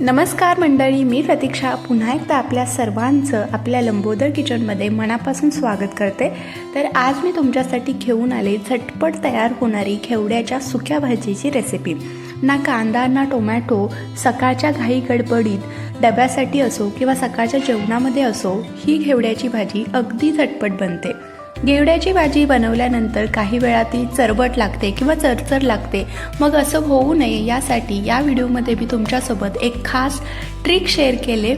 नमस्कार मंडळी मी प्रतीक्षा. पुन्हा एकदा आपल्या सर्वांचं आपल्या लंबोदर किचनमध्ये मनापासून स्वागत करते. तर आज मी तुमच्यासाठी घेऊन आले झटपट तयार होणारी खेवड्याच्या सुक्या भाजीची रेसिपी ना कांदा ना टोमॅटो सकाळच्या घाई गडबडीत डब्यासाठी असो किंवा सकाळच्या जेवणामध्ये असो ही घेवड्याची भाजी अगदी झटपट बनते. घेवड्याची भाजी बनवल्यानंतर काही वेळा ती चरबट लागते किंवा चरचर लागते. मग असं होऊ नये यासाठी या व्हिडिओमध्ये मी तुमच्यासोबत एक खास ट्रिक शेअर केले.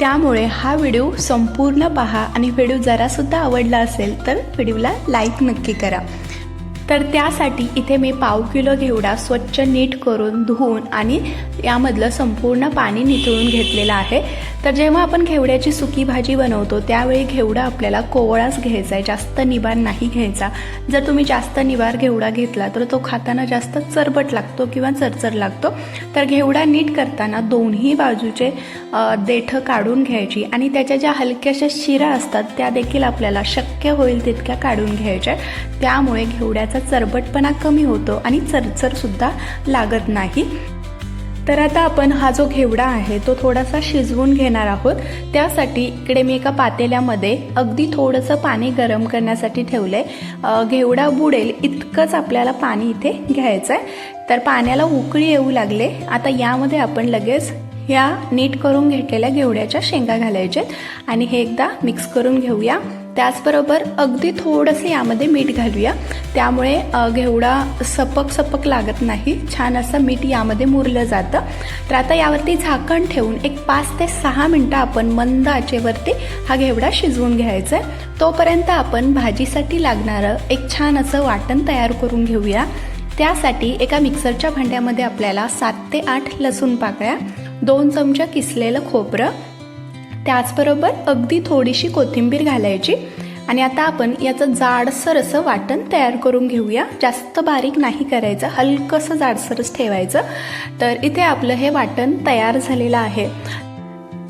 त्यामुळे हा व्हिडिओ संपूर्ण पहा आणि व्हिडिओ जरासुद्धा आवडला असेल तर व्हिडिओला लाईक नक्की करा. तर त्यासाठी इथे मी पाव किलो घेवडा स्वच्छ नीट करून धुवून आणि यामधलं संपूर्ण पाणी निथळून घेतलेलं आहे. तर जेव्हा आपण घेवड्याची सुकी भाजी बनवतो त्यावेळी घेवडा आपल्याला कोवळाच घ्यायचा आहे. जास्त निबार नाही घ्यायचा. जर तुम्ही जास्त निबार घेवडा घेतला तर तो खाताना जास्त चरबट लागतो किंवा चरचर लागतो. तर घेवडा नीट करताना दोन्ही बाजूचे देठं काढून घ्यायची आणि त्याच्या ज्या हलक्याशा शिरा असतात त्या देखील आपल्याला शक्य होईल तितक्या काढून घ्यायच्या. त्यामुळे घेवड्याचा चरबटपणा कमी होतो आणि चरचरसुद्धा लागत नाही. तर आता आपण हा जो घेवडा आहे तो थोडासा शिजवून घेणार आहोत. त्यासाठी इकडे मी एका पातेल्यामध्ये अगदी थोडंसं पाणी गरम करण्यासाठी ठेवलं आहे घेवडा बुडेल इतकंच आपल्याला पाणी इथे घ्यायचं आहे तर पाण्याला उकळी येऊ लागले. आता यामध्ये आपण लगेच या नीट करून घेतलेल्या घेवड्याच्या शेंगा घालायच्यात आणि हे एकदा मिक्स करून घेऊया. त्याचबरोबर अगदी थोडंसं यामध्ये मीठ घालूया. त्यामुळे घेवडा सपक सपक लागत नाही. छान असं मीठ यामध्ये मुरलं जातं. तर आता यावरती झाकण ठेवून एक पाच ते सहा मिनटं आपण मंद आचेवरती हा घेवडा शिजवून घ्यायचा आहे. तोपर्यंत आपण भाजीसाठी लागणारं एक छान असं वाटण तयार करून घेऊया. त्यासाठी एका मिक्सरच्या भांड्यामध्ये आपल्याला सात ते आठ लसूण पाकळ्या दोन चमचा किसलेलं खोबरं त्याचबरोबर अगदी थोडीशी कोथिंबीर घालायची. आणि आता आपण याचं जाडसर असं वाटण तयार करून घेऊया. जास्त बारीक नाही करायचं हलकंसं जाडसरच ठेवायचं. तर इथे आपलं हे वाटण तयार झालेलं आहे.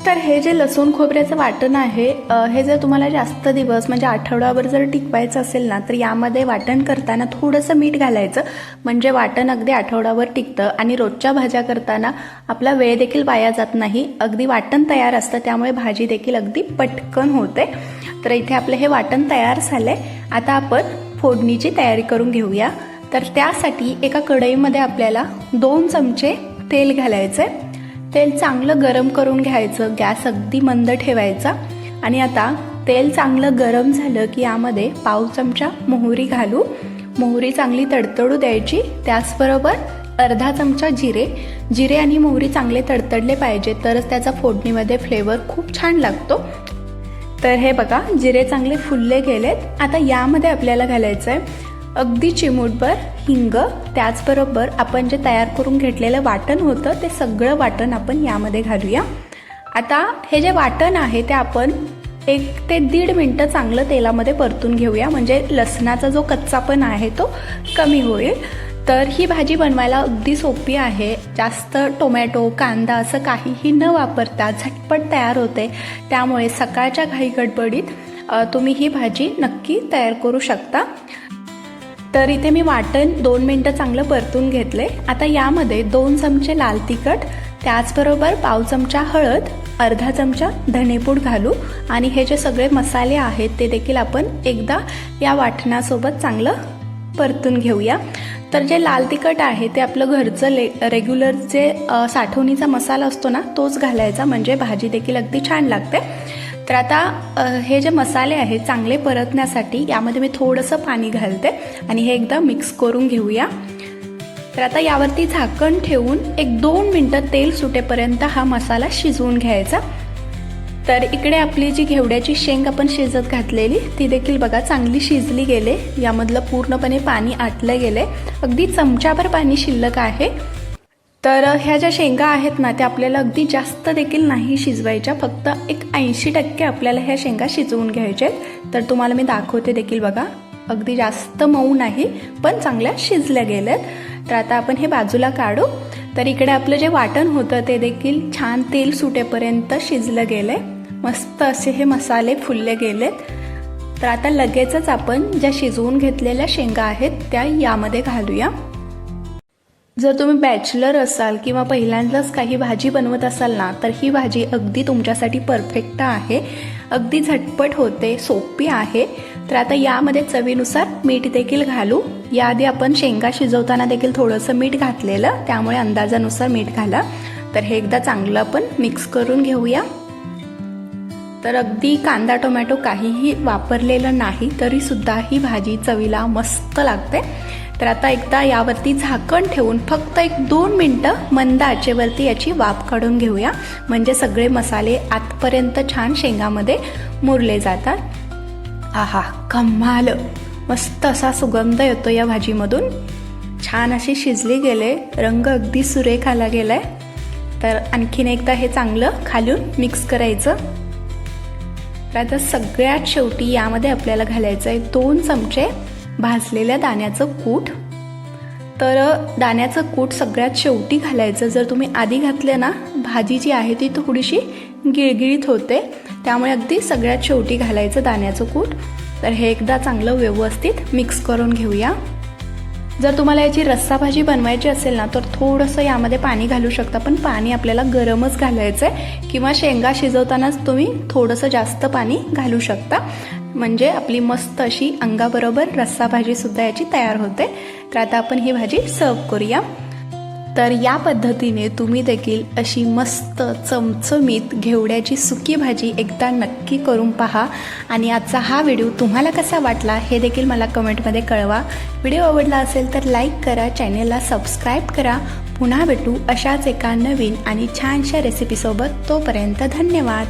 तर हे जे लसूण खोबऱ्याचं वाटण आहे हे जर तुम्हाला जास्त दिवस म्हणजे आठवडाभर जर टिकवायचं असेल ना तर यामध्ये वाटण करताना थोडंसं मीठ घालायचं. म्हणजे वाटण अगदी आठवडाभर टिकतं आणि रोजच्या भाज्या करताना आपला वेळ देखील वाया जात नाही. अगदी वाटण तयार असतं त्यामुळे भाजी देखील अगदी पटकन होते. तर इथे आपलं हे वाटण तयार झालंय. आता आपण फोडणीची तयारी करून घेऊया. तर त्यासाठी एका कढईमध्ये आपल्याला दोन चमचे तेल घालायचं आहे तेल चांगलं गरम करून घ्यायचं गॅस अगदी मंद ठेवायचा. आणि आता तेल चांगलं गरम झालं की यामध्ये पाव चमचा मोहरी घालू. मोहरी चांगली तडतडू द्यायची. त्याचबरोबर अर्धा चमचा जिरे. जिरे आणि मोहरी चांगले तडतडले पाहिजे तरच त्याचा फोडणीमध्ये फ्लेवर खूप छान लागतो. तर हे बघा जिरे चांगले फुलले गेलेत. आता यामध्ये आपल्याला घालायचं आहे अगदी चिमूटभर हिंग त्याचबरोबर आपण जे तयार करून घेतलेलं वाटण होतं ते सगळं वाटण आपण यामध्ये घालूया. आता हे जे वाटण आहे ते आपण एक ते दीड मिनटं चांगलं तेलामध्ये परतून घेऊया. म्हणजे लसणाचा जो कच्चापण आहे तो कमी होईल. तर ही भाजी बनवायला अगदी सोपी आहे. जास्त टोमॅटो कांदा असं काहीही न वापरता झटपट तयार होते. त्यामुळे सकाळच्या घाई गडबडीत तुम्ही ही भाजी नक्की तयार करू शकता. तर इथे मी वाटण दोन मिनटं चांगलं परतून घेतले आता यामध्ये दोन चमचे लाल तिखट त्याचबरोबर पाव चमचा हळद अर्धा चमचा धनेपूड घालू आणि हे जे सगळे मसाले आहेत ते देखील आपण एकदा या वाटणासोबत चांगलं परतून घेऊया. तर जे लाल तिखट आहे ते आपलं घरचं ले रेग्युलर जे साठवणीचा मसाला असतो ना तोच घालायचा. म्हणजे भाजी देखील अगदी छान लागते. तर आता हे जे मसाले आहेत चांगले परतण्यासाठी यामध्ये मी थोडंसं पाणी घालते आणि हे एकदा मिक्स करून घेऊया. तर आता यावरती झाकण ठेवून एक दोन मिनटं तेल सुटेपर्यंत हा मसाला शिजवून घ्यायचा. तर इकडे आपली जी घेवड्याची शेंग आपण शिजत घातलेली ती देखील बघा चांगली शिजली गेले. यामधलं पूर्णपणे पाणी आटलं गेले अगदी चमच्याभर पाणी शिल्लक आहे. तर ह्या ज्या शेंगा आहेत ना त्या आपल्याला अगदी जास्त देखील नाही शिजवायच्या. फक्त एक ऐंशी टक्के आपल्याला ह्या शेंगा शिजवून घ्यायच्या आहेत. तर तुम्हाला मी दाखवते देखील बघा. अगदी जास्त मऊ नाही पण चांगल्या शिजल्या गेल्यात तर आता आपण हे बाजूला काढू. तर इकडे आपलं जे वाटण होतं ते देखील छान तेल सुटेपर्यंत शिजलं गेलं आहे मस्त असे हे मसाले फुलले गेलेत. तर आता लगेचच आपण ज्या शिजवून घेतलेल्या शेंगा आहेत त्या यामध्ये घालूया. जर तुम्ही बॅचलर असाल किंवा पहिल्यांदाच काही भाजी बनवत असाल ना तर ही भाजी अगदी तुमच्यासाठी परफेक्ट आहे. अगदी झटपट होते सोपी आहे. तर आता यामध्ये चवीनुसार मीठ देखील घालू. याआधी आपण शेंगा शिजवताना देखील थोडंसं मीठ घातलेलं त्यामुळे अंदाजानुसार मीठ घाला. तर हे एकदा चांगलं आपण मिक्स करून घेऊया. तर अगदी कांदा टोमॅटो काहीही वापरलेलं नाही तरीसुद्धा ही भाजी चवीला मस्त लागते. तर आता एकदा यावरती झाकण ठेवून फक्त एक दोन मिनटं मंद आचेवरती याची वाफ काढून घेऊया. म्हणजे सगळे मसाले आतपर्यंत छान शेंगामध्ये मुरले जातात. आहा कम्माल मस्त असा सुगंध येतो या भाजीमधून. छान अशी शिजली गेले रंग अगदी सुरेख आला गेलाय. तर आणखीन एकदा हे चांगलं खालून मिक्स करायचं. तर आता सगळ्यात शेवटी यामध्ये आपल्याला घालायचं आहे दोन चमचे भाजलेल्या दाण्याचं कूट. तर दाण्याचं कूट सगळ्यात शेवटी घालायचं. जर तुम्ही आधी घातलं ना भाजी जी आहे ती थोडीशी गिळगिळीत होते. त्यामुळे अगदी सगळ्यात शेवटी घालायचं दाण्याचं कूट. तर हे एकदा चांगलं व्यवस्थित मिक्स करून घेऊया. जर तुम्हाला याची रस्सा भाजी बनवायची असेल ना तर थोडंसं यामध्ये पाणी घालू शकता. पण पाणी आपल्याला गरमच घालायचं आहे किंवा शेंगा शिजवतानाच तुम्ही थोडंसं जास्त पाणी घालू शकता. म्हणजे आपली मस्त अशी अंगाबरोबर रस्सा भाजीसुद्धा याची तयार होते. तर आता आपण ही भाजी सर्व करूया. तर या पद्धतीने तुम्ही देखील अशी मस्त चमचमीत घेवड्याची सुकी भाजी एकदा नक्की करून पहा. आणि आजचा हा व्हिडिओ तुम्हाला कसा वाटला हे देखील मला कमेंटमध्ये कळवा. व्हिडिओ आवडला असेल तर लाईक करा चॅनेलला सबस्क्राईब करा. पुन्हा भेटू अशाच एका नवीन आणि छानशा रेसिपीसोबत तोपर्यंत धन्यवाद.